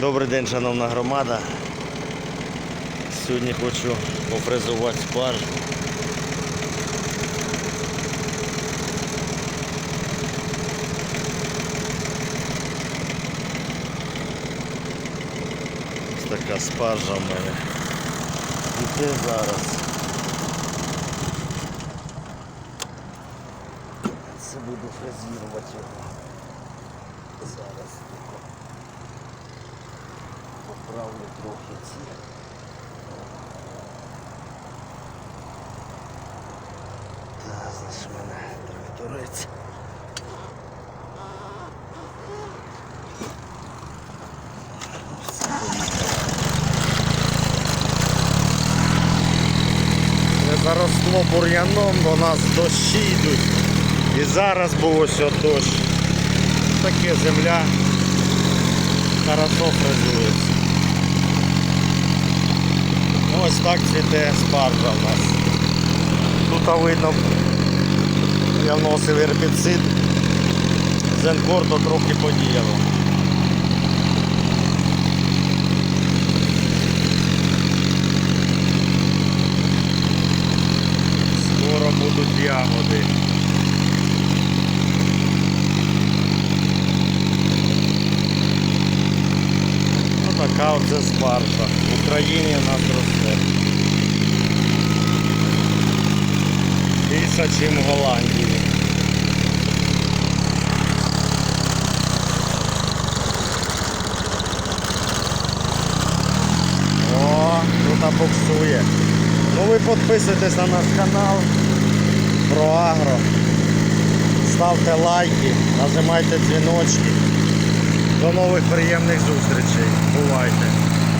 Добрий день, шановна громада. Сьогодні хочу пофрезувати спаржу. Ось така спаржа в мене. І це зараз. Це буду фрезерувати його. Зараз поправлю трохи ці. Так, значить в мене тракторець. Заросло бур'яном, до нас дощі йдуть. І зараз був ось дощ. Таке земля хорошо фрезується. Ось так цвіте спаржа в нас. Тут видно, я вносив гербіцид, зенкор то трохи подіяло. Скоро будуть ягоди. Ну така оце спаржа. В Україні в нас росте. Більше, ніж в Голландії. О, тут буксує. Ну ви підписуйтесь на наш канал про агро. Ставте лайки, нажимайте дзвіночки. До нових приємних зустрічей. Бувайте!